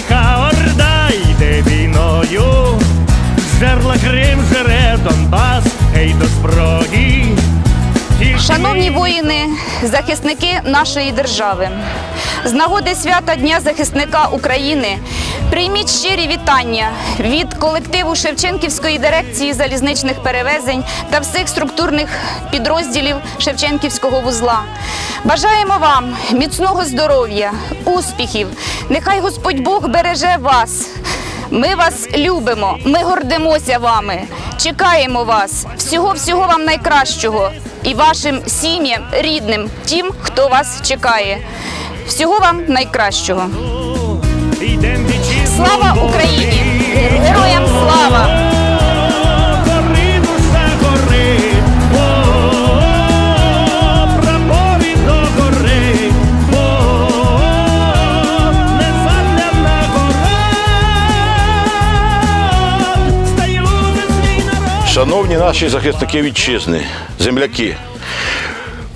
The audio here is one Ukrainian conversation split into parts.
лика орда йде війною, жерла Крим, жере Донбас, гей до зброї. Шановні воїни, захисники нашої держави, з нагоди свята Дня захисника України прийміть щирі вітання від колективу Шевченківської дирекції залізничних перевезень та всіх структурних підрозділів Шевченківського вузла. Бажаємо вам міцного здоров'я, успіхів. Нехай Господь Бог береже вас. Ми вас любимо, ми гордимося вами, чекаємо вас. Всього всього вам найкращого і вашим сім'ям, рідним, тим, хто вас чекає. Всього вам найкращого. Слава Україні! Героям слава! Шановні наші захисники вітчизни, земляки,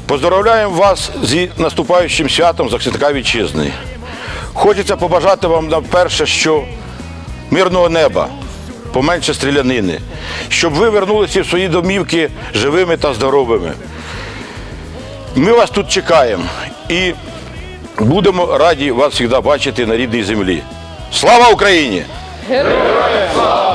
поздравляємо вас зі наступаючим святом захисника вітчизни. Хочеться побажати вам на перше, що мирного неба, поменше стрілянини, щоб ви вернулися в свої домівки живими та здоровими. Ми вас тут чекаємо і будемо раді вас завжди бачити на рідній землі. Слава Україні! Незадляна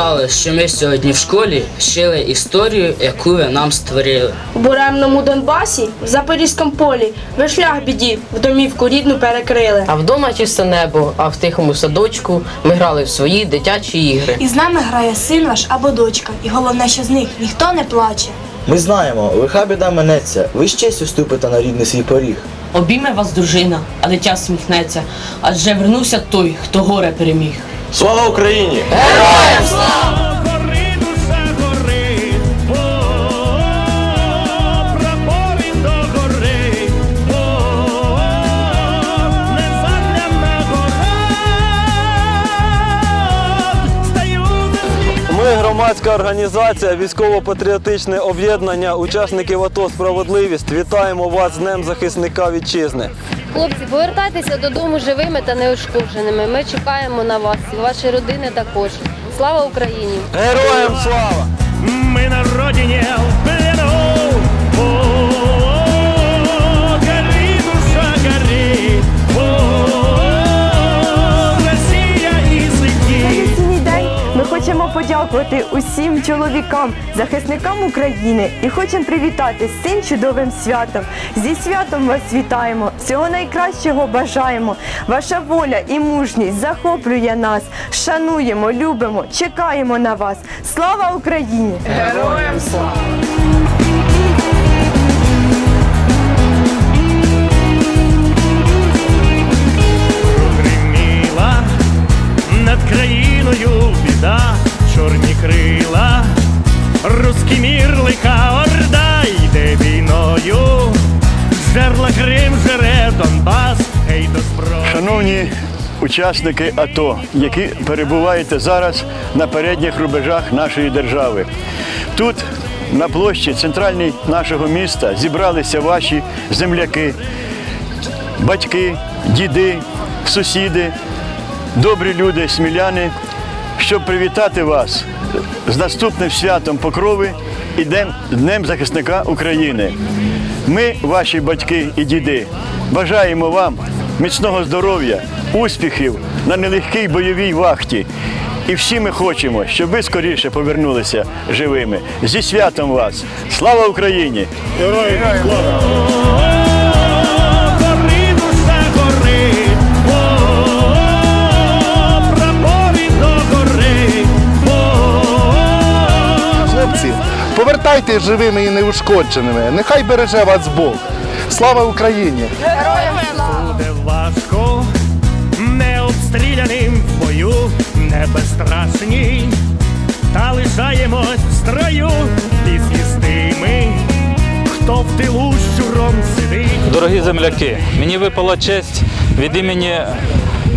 Так що ми сьогодні в школі вчили історію, яку ви нам створили. У буремному Донбасі, в Запорізькому полі, ви шлях біді, в домівку рідну перекрили. А вдома чисте небо, а в тихому садочку ми грали в свої дитячі ігри. І з нами грає син ваш або дочка, і головне, що з них ніхто не плаче. Ми знаємо, лиха біда минеться, ви з честю ступите на рідний свій поріг. Обійме вас дружина, а дитя сміхнеться, адже вернувся той, хто горе переміг. Слава Україні! Свій Ми громадська організація, військово-патріотичне об'єднання учасників АТО Справедливість. Вітаємо вас з Днем захисника вітчизни. Хлопці, повертайтеся додому живими та неушкодженими. Ми чекаємо на вас і ваші родини також. Слава Україні! Героям слава! Ми на родині в плену. Хочемо подякувати усім чоловікам, захисникам України і хочемо привітати з цим чудовим святом. Зі святом вас вітаємо, всього найкращого бажаємо. Ваша воля і мужність захоплює нас. Шануємо, любимо, чекаємо на вас. Слава Україні! Героям слава! Жерла Крим, жере Донбас, гей до зброї. Шановні учасники АТО, які перебуваєте зараз на передніх рубежах нашої держави. Тут, на площі центральній нашого міста, зібралися ваші земляки, батьки, діди, сусіди, добрі люди, сміляни, щоб привітати вас з наступним святом Покрови і Днем, Днем захисника України. Ми, ваші батьки і діди, бажаємо вам міцного здоров'я, успіхів на нелегкій бойовій вахті. І всі ми хочемо, щоб ви скоріше повернулися живими. Зі святом вас! Слава Україні! Героям слава! Повертайтесь живими і неушкодженими. Нехай береже вас Бог. Слава Україні! Буде важко, не обстріляним в бою, не безстрашні, та лишаємось в строю, з хто в тилу щуром сидить. Дорогі земляки, мені випала честь від імені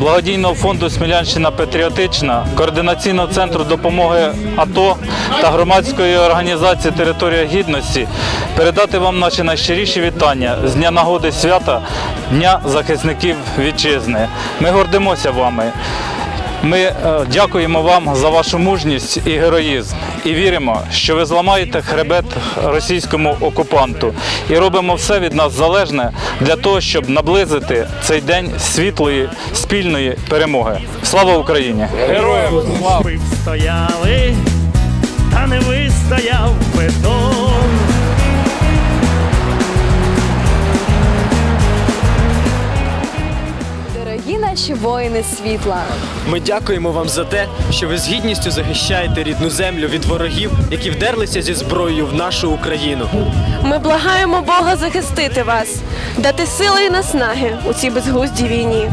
благодійного фонду Смілянщина Патріотична, координаційного центру допомоги АТО та громадської організації Територія Гідності передати вам наші найщиріші вітання з дня нагоди свята Дня захисників вітчизни. Ми гордимося вами. Ми е, дякуємо вам за вашу мужність і героїзм і віримо, що ви зламаєте хребет російському окупанту і робимо все від нас залежне для того, щоб наблизити цей день світлої спільної перемоги. Слава Україні! Героям слава! стояли, та не вистояв бетон. Наші воїни світла. Ми дякуємо вам за те, що ви з гідністю захищаєте рідну землю від ворогів, які вдерлися зі зброєю в нашу Україну. Ми благаємо Бога захистити вас, дати сили і наснаги у цій безглуздій війні.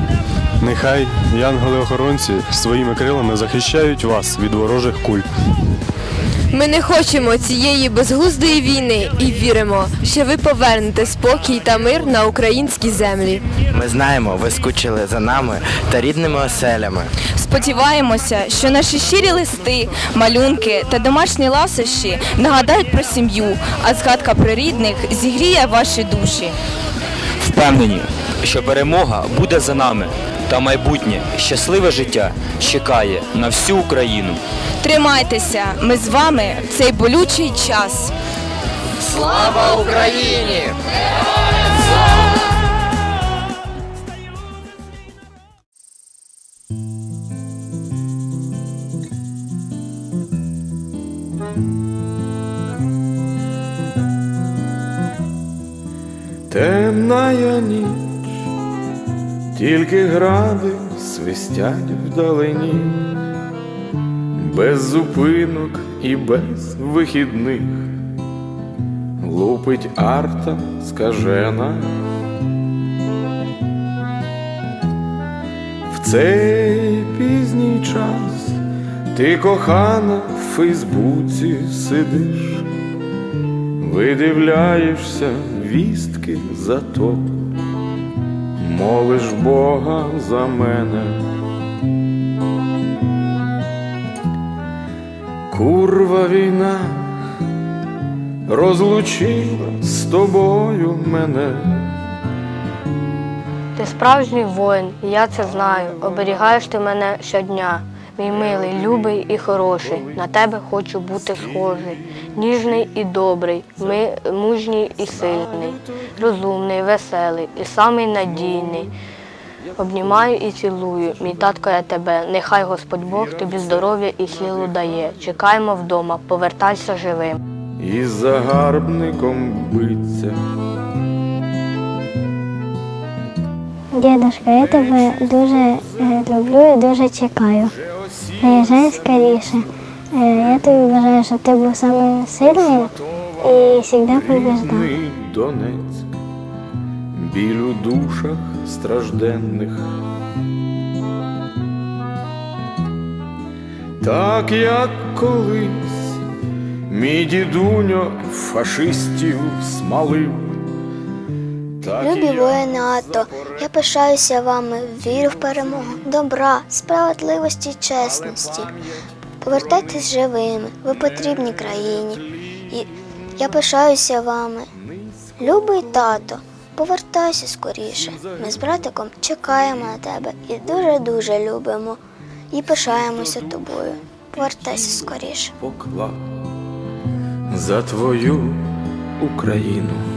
Нехай янголи-охоронці своїми крилами захищають вас від ворожих куль. Ми не хочемо цієї безглуздої війни і віримо, що ви повернете спокій та мир на українські землі. Ми знаємо, ви скучили за нами та рідними оселями. Сподіваємося, що наші щирі листи, малюнки та домашні ласощі нагадають про сім'ю, а згадка про рідних зігріє ваші душі. Впевнені, що перемога буде за нами, та майбутнє щасливе життя чекає на всю Україну. Тримайтеся, ми з вами в цей болючий час. Слава Україні! Темная ніч, тільки гради свистять вдалині, без зупинок і без вихідних, лупить арта скажена. В цей пізній час ти кохана в Фейсбуці сидиш, видивляєшся вістки за то, молиш Бога за мене. Курва війна розлучила з тобою мене. Ти справжній воїн, я це знаю. Оберігаєш ти мене щодня. Мій милий, любий і хороший. На тебе хочу бути схожий. Ніжний і добрий, ми мужній і сильний, розумний, веселий і самий надійний. Обнімаю і цілую, мій татко, я тебе. Нехай Господь Бог тобі здоров'я і силу дає. Чекаємо вдома, повертайся живим. і загарбником биться. Дідушка, я тебе дуже е, люблю і дуже чекаю. Приїжджай скоріше. Е, Я тобі бажаю, щоб ти був самим сильним і завжди побіждав. Рідний Донець, біль у душах стражденних. Так як колись мій дідуньо фашистів смалив. Любі воїни АТО, я пишаюся вами, вірю в перемогу, добра, справедливості і чесності. Повертайтесь живими, ви потрібні країні. І я пишаюся вами. Любий тато, повертайся скоріше. Ми з братиком чекаємо на тебе і дуже-дуже любимо. І пишаємося тобою. Повертайся скоріше. за твою Україну.